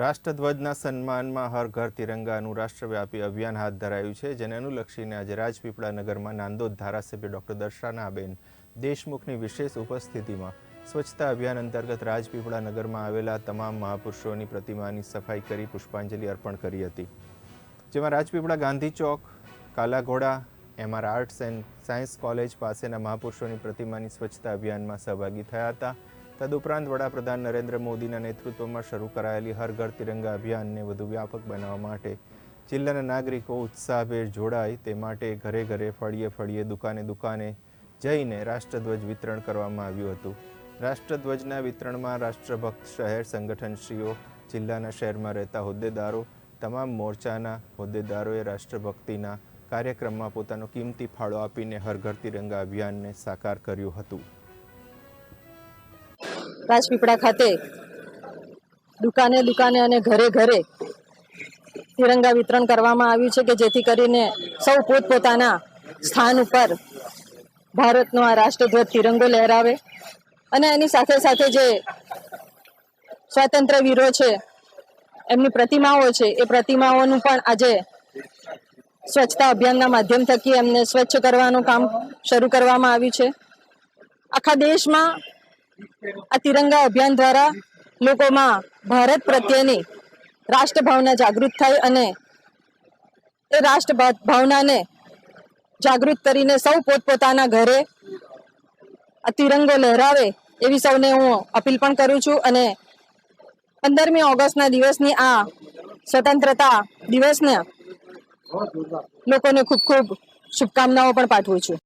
રાષ્ટ્રધ્વજના સન્માનમાં હર ઘર તિરંગાનું રાષ્ટ્રવ્યાપી અભિયાન હાથ ધરાયું છે, જેને અનુલક્ષીને આજે રાજપીપળા નગરમાં નાંદોદ ધારાસભ્ય ડોક્ટર દર્શનાબેન દેશમુખની વિશેષ ઉપસ્થિતિમાં સ્વચ્છતા અભિયાન અંતર્ગત રાજપીપળા નગરમાં આવેલા તમામ મહાપુરુષોની પ્રતિમાની સફાઈ કરી પુષ્પાંજલિ અર્પણ કરી હતી. જેમાં Rajpipla Gandhi Chowk, Kalaghoda, MR arts and science college પાસેના મહાપુરુષોની પ્રતિમાની સ્વચ્છતા અભિયાનમાં સહભાગી થયા હતા. તદુપરાંત વડાપ્રધાન નરેન્દ્ર મોદીના નેતૃત્વમાં શરૂ કરાયેલી હર ઘર તિરંગા અભિયાનને વધુ વ્યાપક બનાવવા માટે જિલ્લાના નાગરિકો ઉત્સાહભેર જોડાય તે માટે ઘરે ઘરે ફળીએ ફળીએ, દુકાને દુકાને જઈને રાષ્ટ્રધ્વજ વિતરણ કરવામાં આવ્યું હતું. રાષ્ટ્રધ્વજના વિતરણમાં રાષ્ટ્રભક્ત શહેર સંગઠનશ્રીઓ, જિલ્લાના શહેરમાં રહેતા હોદ્દેદારો, તમામ મોરચાના હોદ્દેદારોએ રાષ્ટ્રભક્તિના કાર્યક્રમમાં પોતાનો કિંમતી ફાળો આપીને હર ઘર તિરંગા અભિયાનને સાકાર કર્યું હતું. રાજપીપળા ખાતે દુકાને દુકાને અને ઘરે ઘરે તિરંગા વિતરણ કરવામાં આવ્યું છે કે જેથી કરીને સૌ પોતપોતાના સ્થાન ઉપર ભારતનો આ રાષ્ટ્રધ્વજ તિરંગો લહેરાવે અને એની સાથે સાથે જે સ્વાતંત્ર્ય વીરો છે, એમની પ્રતિમાઓ છે, એ પ્રતિમાઓનું પણ આજે સ્વચ્છતા અભિયાનના માધ્યમ થકી એમને સ્વચ્છ કરવાનું કામ શરૂ કરવામાં આવ્યું છે. આખા દેશમાં આ તિરંગા અભિયાન દ્વારા લોકોમાં ભારત પ્રત્યેની રાષ્ટ્રભાવના જાગૃત થાય અને એ રાષ્ટ્ર ભાવનાને જાગૃત કરીને સૌ પોતપોતાના ઘરે આ તિરંગો લહેરાવે એવી સૌને હું અપીલ પણ કરું છું અને પંદરમી ઓગસ્ટના દિવસની આ સ્વતંત્રતા દિવસને લોકોને ખૂબ ખૂબ શુભકામનાઓ પણ પાઠવું છું.